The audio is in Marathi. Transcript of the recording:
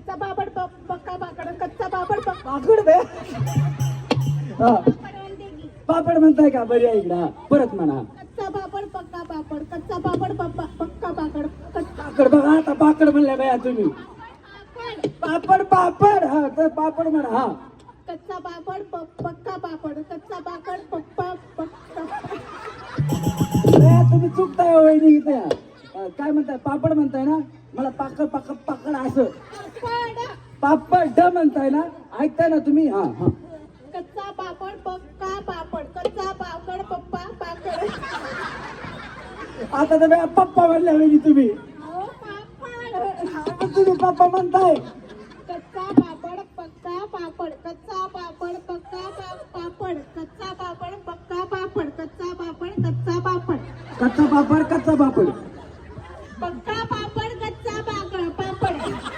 कच्चा पापड प- पक्का पापड कच्चा पापड पक्का पापड बे. हा. पापड म्हणताय का? बरी हा. परत म्हणा. कच्चा पापड पक्का पापड कच्चा पापड पप्पा पक्का कच्चा पाकड बघा आता पाकड म्हणल्या बाया तुम्ही. पापड पापड हा तर पापड म्हणा हा. कच्चा पापड प- पक्का पापड कच्चा पापड पप्पा पक्का तुम्ही चुकताय हो वहिनी इथे. काय म्हणताय? पापड म्हणताय ना? मला पाकड पाकड पाकड असं. पापड पापड म्हणताय ना ऐकताय ना तुम्ही? हा हा. कच्चा पापड पक्का पापड कच्चा पापड पप्पा पापड. आता तर पप्पा म्हणल्या वहिनी तुम्ही. अहो पापड. आता तुम्ही पप्पा म्हणताय. कच्चा पापड पक्का पापड कच्चा पापड पक्का पा- पापड कच्चा पापड पक्का पापड कच्चा पापड कच्चा पापड. कच्चा पापड कच्चा पापड.